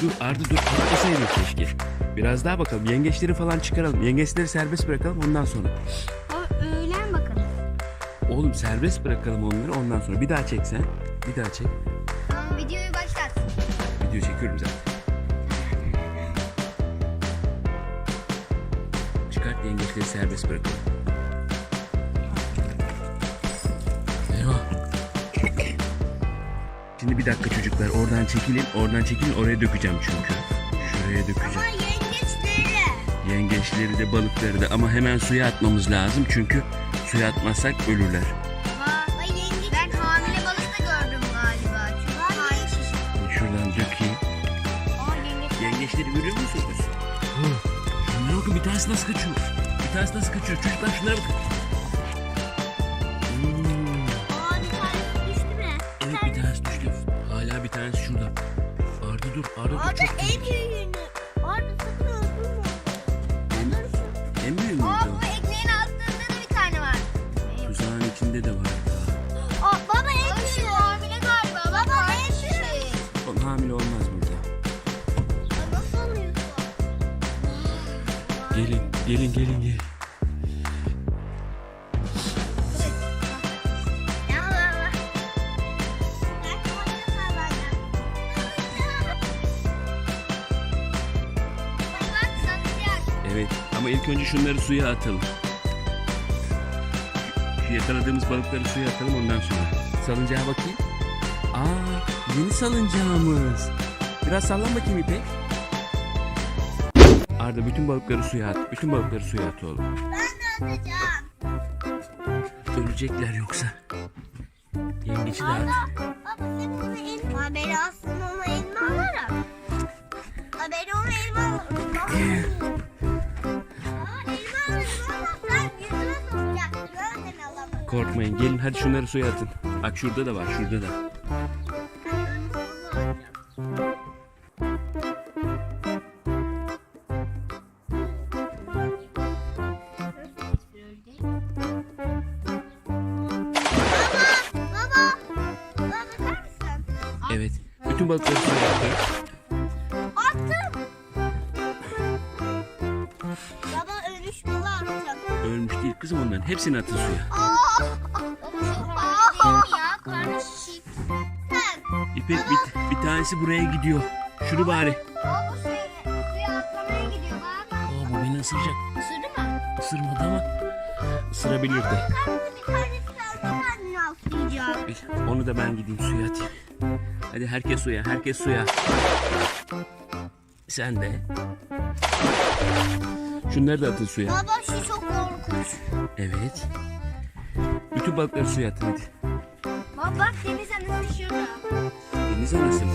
Dur Arda dur patlasaydın keşke. Biraz daha bakalım. Yengeçleri falan çıkaralım. Yengeçleri serbest bırakalım ondan sonra. O öğlen bakalım. Oğlum serbest bırakalım onları ondan sonra. Bir daha çek sen. Bir daha çek. Tamam videoyu başlat. Video çekiyorum zaten. Çıkart yengeçleri serbest bırakalım. Şimdi bir dakika çocuklar oradan çekilin. Oradan çekilin oraya dökeceğim çünkü. Şuraya dökeceğim. yengeçleri. Yengeçleri de balıkları da ama hemen suya atmamız lazım çünkü suya atmazsak ölürler. Ben hamile balık da gördüm galiba. Çünkü karnı şişti. Şuradan dökeyim. Aa yengeç. Yengeçleri görüyor musunuz? Şunlara bakın bir tanesi nasıl kaçıyor. Bir tanesi nasıl kaçıyor. Çocuklar şunlara bakın. Tanesi şurada. Arda dur. Arda dur. Çok en büyüğünü. Orada sakın öldürme. en, en büyüğü mü? Aa bu ekmeğin altında da bir tane var. Tuzağın içinde de var. Aa baba en büyüğü. hamile galiba. Baba en büyüğü. O hamile olmaz burada. Nasıl oluyor? Gelin, gelin, gelin, gelin. Evet ama ilk önce şunları suya atalım. Şu yakaladığımız balıkları suya atalım ondan sonra. Salıncağa bakayım. Aa yeni salıncağımız. Biraz sallan bakayım İpek. Arda bütün balıkları suya at. Bütün balıkları suya at oğlum. Ben de atacağım. Ölecekler yoksa. Yengeci de at. Korkmayın gelin hadi şunları suya atın. Bak şurada da var şurada da. Evet. Bütün balıkları suya atın. Attım. Baba ölmüş attım. Ölmüş değil kızım onların. Hepsini atın suya. Aa, ya karnı şişik. Sen, İpek bir, bir tanesi buraya gidiyor. Şunu bari. bu suya, suya atlamaya gidiyor bak. Aa bu beni ısıracak. Isırdı mı? Isırmadı ama ısırabilir de. Karnı bir tanesi kendi kendine atlayacak. Onu da ben gideyim suya atayım. Hadi herkes suya, herkes suya. Sen de. Şunları da atın suya. Baba şu çok korkunç. Evet. Bütün balıkları suya atın hadi. Baba bak deniz anası şurada. Deniz anası mı?